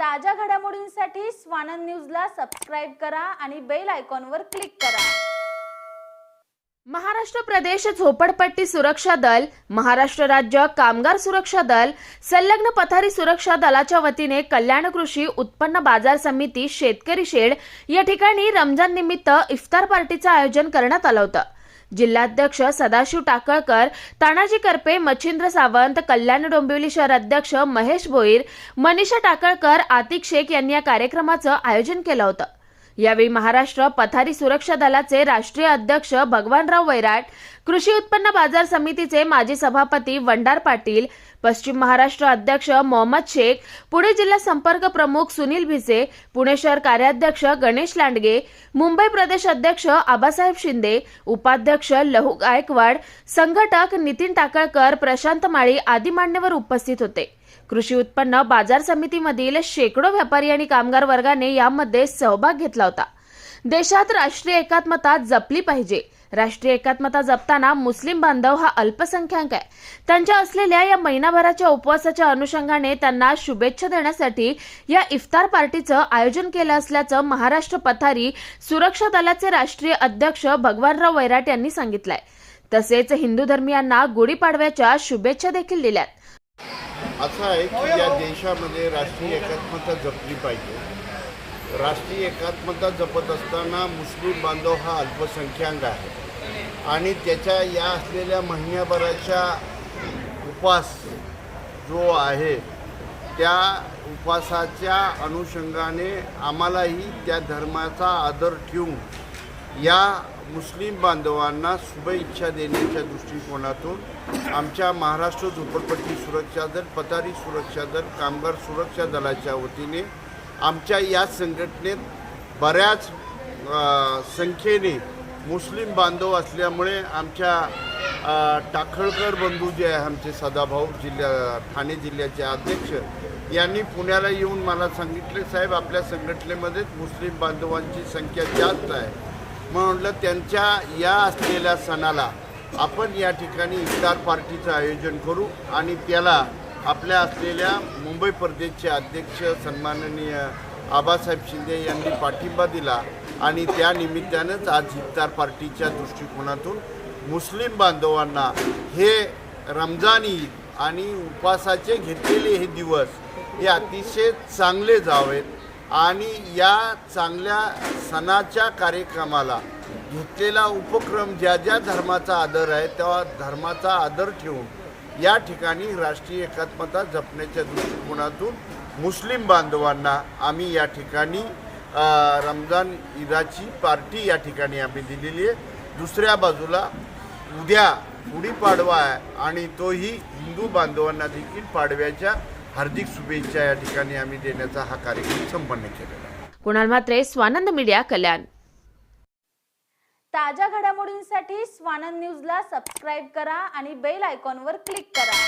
ताज्या घडामोडींसाठी स्वानंद न्यूजला सबस्क्राईब करा आणि बेल आयकॉनवर क्लिक करा. महाराष्ट्र प्रदेश झोपडपट्टी सुरक्षा दल महाराष्ट्र राज्य कामगार सुरक्षा दल संलग्न पथारी सुरक्षा दलाच्या वतीने कल्याण कृषी उत्पन्न बाजार समिती शेतकरी शेड या ठिकाणी रमजान निमित्त इफ्तार पार्टीचं आयोजन करण्यात आलं होतं. जिल्हाध्यक्ष सदाशिव टाकळकर तानाजी करपे मच्छिंद्र सावंत कल्याण डोंबिवली शहर अध्यक्ष महेश भोईर मनीषा टाकळकर आतिक शेख यांनी या कार्यक्रमाचं आयोजन केलं होतं. यावेळी महाराष्ट्र पथारी सुरक्षा दलाचे राष्ट्रीय अध्यक्ष भगवानराव वैराट कृषी उत्पन्न बाजार समितीचे माजी सभापती वंडार पाटील पश्चिम महाराष्ट्र अध्यक्ष मोहम्मद शेख पुणे जिल्हा संपर्क प्रमुख सुनील भिसे पुणे शहर कार्याध्यक्ष गणेश लांडगे मुंबई प्रदेश अध्यक्ष आबासाहेब शिंदे उपाध्यक्ष लहू गायकवाड संघटक नितीन टाकळकर प्रशांत माळी आदी मान्यवर उपस्थित होते. कृषी उत्पन्न बाजार समितीमधील शेकडो व्यापारी आणि कामगार वर्गाने यामध्ये सहभाग घेतला होता. देशात राष्ट्रीय एकात्मता जपली पाहिजे. राष्ट्रीय एकात्मता जपताना मुस्लिम बांधव हा अल्पसंख्याक आहे. त्यांच्या असलेल्या या महिनाभराच्या उपवासाच्या अनुषंगाने त्यांना शुभेच्छा देण्यासाठी या इफ्तार पार्टीचं आयोजन केलं असल्याचं महाराष्ट्र पथारी सुरक्षा दलाचे राष्ट्रीय अध्यक्ष भगवानराव वैराट यांनी सांगितलंय. तसेच हिंदू धर्मियांना गुढीपाडव्याच्या शुभेच्छा देखील दिल्यात. असं आहे की या देशामध्ये राष्ट्रीय एकात्मता जपली पाहिजे. राष्ट्रीय एकात्मता जपत असताना मुस्लिम बांधव हा अल्पसंख्याक आहे. आणि त्याच्या या असलेल्या महिन्याभराच्या उपास जो आहे त्या उपासाच्या अनुषंगाने आम्हालाही त्या धर्माचा आदर ठेवून या मुस्लिम बांधवांना शुभेच्छा देण्याच्या दृष्टिकोनातून आमच्या महाराष्ट्र झोपडपट्टी सुरक्षा दल पतारी सुरक्षा दल कामगार सुरक्षा दलाच्या वतीने आमच्या या संघटनेत बऱ्याच संख्येने मुस्लिम बांधव असल्यामुळे आमच्या टाखळकर बंधू जे आहे आमचे सदाभाऊ जिल्हा ठाणे जिल्ह्याचे अध्यक्ष यांनी पुण्याला येऊन मला सांगितले साहेब आपल्या संघटनेमध्ये मुस्लिम बांधवांची संख्या जास्त आहे. मग म्हटलं त्यांच्या या असलेल्या सणाला आपण या ठिकाणी इफ्तार पार्टीचं आयोजन करू आणि त्याला आपल्या असलेल्या मुंबई प्रदेशचे अध्यक्ष सन्माननीय आबासाहेब शिंदे यांनी पाठिंबा दिला आणि त्या निमित्तानंच आज इफ्तार पार्टीच्या दृष्टिकोनातून मुस्लिम बांधवांना हे रमजान ईद आणि उपवासाचे घेतलेले हे दिवस हे अतिशय चांगले जावेत. आणि या चांगल्या सणाच्या कार्यक्रमाला घेतलेला उपक्रम ज्या ज्या धर्माचा आदर आहे त्या धर्माचा आदर ठेवून या ठिकाणी राष्ट्रीय एकात्मता जपण्याच्या दृष्टिकोनातून मुस्लिम बांधवांना आम्ही या ठिकाणी रमजान ईदाची पार्टी या ठिकाणी आम्ही दिलेली आहे. दुसऱ्या बाजूला उद्या गुढीपाडवा आहे आणि तोही हिंदू बांधवांना देखील पाडव्याच्या हार्दिक शुभेच्छा या ठिकाणी आम्ही देण्याचा हा कार्यक्रम संपन्न केलेला आहे. कुणाल म्हात्रे स्वानंद मीडिया कल्याण. ताज्या घडामोडींसाठी स्वानंद न्यूजला सबस्क्राईब करा आणि बेल आयकॉनवर क्लिक करा.